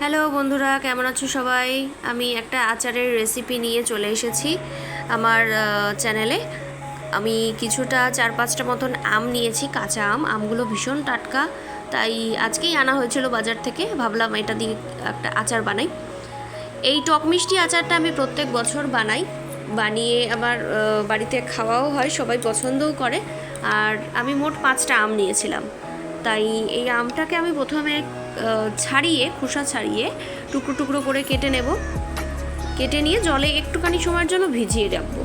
Hello বন্ধুরা, কেমন আছো সবাই? আমি একটা আচারের রেসিপি নিয়ে চলে এসেছি আমার চ্যানেলে আমি কিছুটা চার পাঁচটা মতন আম নিয়েছি, কাঁচা আম। আমগুলো ভীষণ টাটকা, তাই আজকেই আনা হয়েছিল বাজার থেকে। ভাবলাম এটা দিয়ে একটা আচার বানাই। এই টক মিষ্টি আচারটা আমি প্রত্যেক বছর বানাই। বানিয়ে আমার বাড়িতে খাওয়াও হয়, সবাই পছন্দও করে। আর আমি মোট পাঁচটা আম নিয়েছিলাম। তাই এই আমটাকে আমি প্রথমে ছাড়িয়ে, খোসা ছাড়িয়ে টুকরো টুকরো করে কেটে নেব। কেটে নিয়ে জলে একটুখানি সময়ের জন্য ভিজিয়ে রাখব।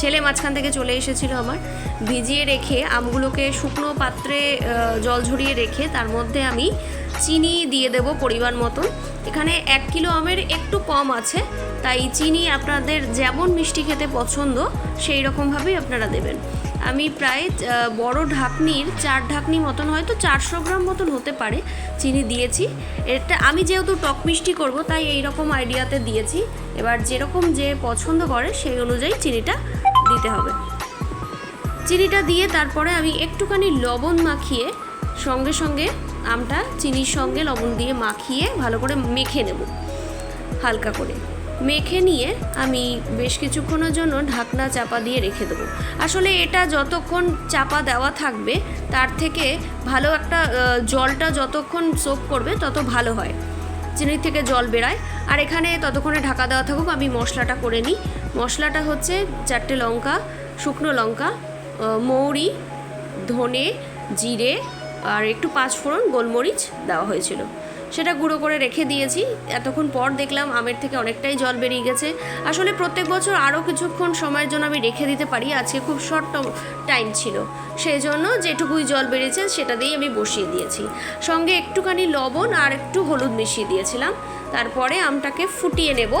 ছেলে মাঝখান থেকে চলে এসেছিল আমার। ভিজিয়ে রেখে আমগুলোকে শুকনো পাত্রে জল ঝরিয়ে রেখে তার মধ্যে আমি চিনি দিয়ে দেব পরিমাণ মতন। এখানে এক কিলো আমের একটু কম আছে, তাই চিনি আপনাদের যেমন মিষ্টি খেতে পছন্দ সেই রকমভাবেই আপনারা দেবেন। আমি প্রায় বড় ঢাকনির, চার ঢাকনি মতন হয়তো চারশো গ্রাম মতন হতে পারে চিনি দিয়েছি। এটা, আমি যেহেতু টক মিষ্টি করব, তাই এই রকম আইডিয়াতে দিয়েছি। এবার যেরকম যে পছন্দ করে, সেই অনুযায়ী চিনিটা দিতে হবে। চিনিটা দিয়ে তারপরে আমি একটুখানি লবণ মাখিয়ে, সঙ্গে সঙ্গে আমটা চিনির সঙ্গে লবণ দিয়ে মাখিয়ে ভালো করে মেখে নেব, হালকা করে। মেখে নিয়ে আমি বেশ কিছুক্ষণের জন্য ঢাকনা চাপা দিয়ে রেখে দেবো। আসলে এটা যতক্ষণ চাপা দেওয়া থাকবে, তার থেকে ভালো একটা জলটা যতক্ষণ সোপ করবে তত ভালো হয়। চিনির থেকে জল বেরায়। আর এখানে ততক্ষণে ঢাকা দেওয়া থাকুক, আমি মশলাটা করে নিই। মশলাটা হচ্ছে চারটে লঙ্কা, শুকনো লঙ্কা মৌরি, ধনে, জিরে আর একটু পাঁচফোড়ন গোলমরিচ দেওয়া হয়েছিল। সেটা গুঁড়ো করে রেখে দিয়েছি। এতক্ষণ পর দেখলাম আমের থেকে অনেকটাই জল বেরিয়ে গেছে। আসলে প্রত্যেক বছর আরও কিছুক্ষণ সময়ের জন্য আমি রেখে দিতে পারি, আজকে খুব শর্ট টাইম ছিল। সেই জন্য যেটুকুই জল বেরিয়েছে সেটা দিয়েই আমি বসিয়ে দিয়েছি। সঙ্গে একটুখানি লবণ আর একটু হলুদ মিশিয়ে দিয়েছিলাম। তারপরে আমটাকে ফুটিয়ে নেব।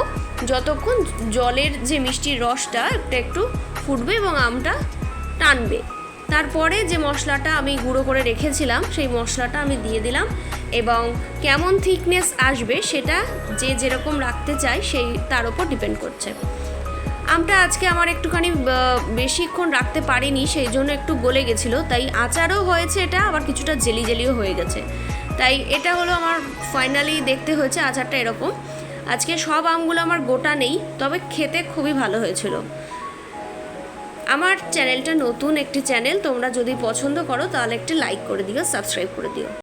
যতক্ষণ জলের যে মিষ্টির রসটা একটা একটু ফুটবে এবং আমটা টানবে। তারপরে যে মশলাটা আমি গুঁড়ো করে রেখেছিলাম, সেই মশলাটা আমি দিয়ে দিলাম এবং কেমন থিকনেস আসবে সেটা যে যেরকম রাখতে চায় সেই তার উপর ডিপেন্ড করছে। আমটা আজকে আমার একটুখানি বেশিক্ষণ রাখতে পারিনি, সেই জন্য একটু গলে গেছিল, তাই আচারও হয়েছে এটা, আবার কিছুটা জেলি জেলিও হয়ে গেছে। তাই এটা হলো আমার ফাইনালি দেখতে হয়েছে আচারটা এরকম। আজকে সব আমগুলো আমার গোটা নেই, তবে খেতে খুবই ভালো হয়েছিল। আমার চ্যানেলটা নতুন একটি চ্যানেল তোমরা যদি পছন্দ করো, তাহলে একটি লাইক করে দিও সাবস্ক্রাইব করে দিও।